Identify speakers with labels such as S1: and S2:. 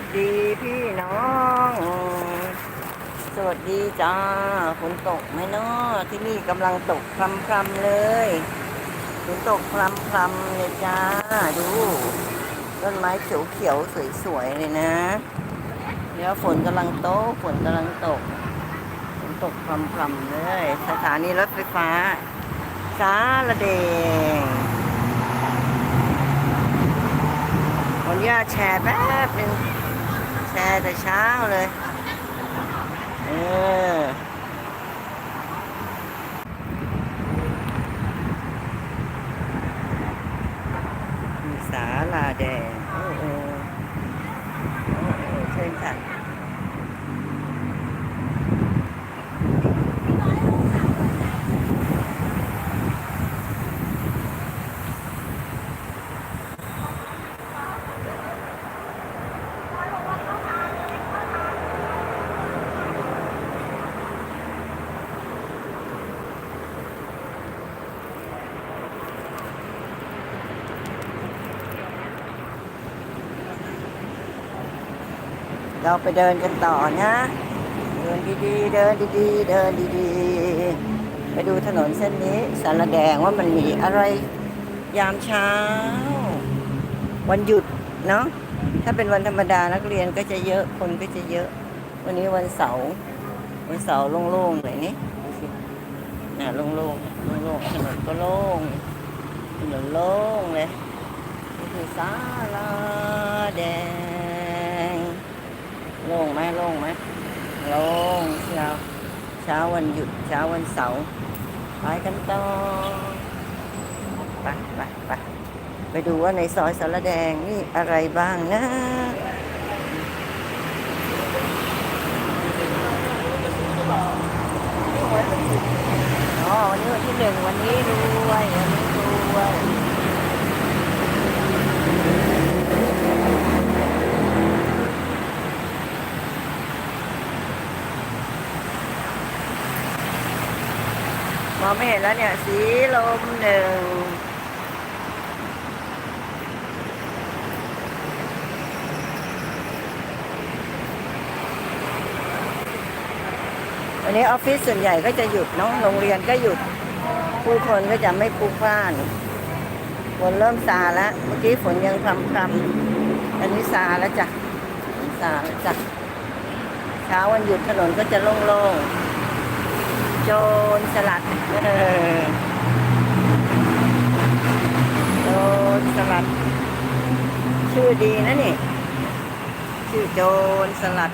S1: สดีพี่น้อง สวัสดีจ้าฝนตกไหมเนาะที่นี่กำลังตกคลำพรำเลยฝนตกคลำพรำเลยจ้า ดูต้นไม้เขียวเขียวสวยๆเลยนะเดี๋ยวฝนกำลังโตฝนกำลังตกฝนตกคลำพรำเลย สถานีรถไฟฟ้าสาละเดงขออนุญาตแชร์แป๊บนึง แชร์แต่เช้าเลย เออ สาลาแดง โอ้โหโอ้โหเชิญค่ะ เราไปเดินกันต่อนะ เดินดีๆ เดินดีๆ เดินดีๆ ไปดูถนนเส้นนี้สารแดงว่ามันมีอะไรยามเช้า วันหยุดเนาะถ้าเป็นวันธรรมดานักเรียนก็จะเยอะคนก็จะเยอะ วันนี้วันเสาร์วันเสาร์โล่งๆหน่อยนี่ดูสิน่ะโล่งๆโล่งๆถนนก็โล่งถนนโล่งเลยนี่คือศาลาแดง โล่งไหมโล่งไหมโล่งเช้าเช้าวันหยุดเช้าวันเสาร์ไปกันต่อไปไปไปไปดูว่าในซอยสารแดงนี่อะไรบ้างนะอ๋อวันนี้วันที่หนึ่งวันนี้รวยวันนี้รวย องไม่เห็นแล้วเนี่ย สีลมหนึ่งวันนี้ออฟฟิศส่วนใหญ่ก็จะหยุดเนาะโรงเรียนก็หยุด ผู้คนก็จะไม่พลุกพล่านฝนเริ่มซาแล้วเมื่อกี้ฝนยังพรำพรำอันนี้ซาแล้วจ้ะซาแล้วจ้ะเช้าวันหยุดถนนก็จะโล่งๆ โจรสลัดเออโจรสลัด ชื่อดีนะนี่ ชื่อโจรสลัด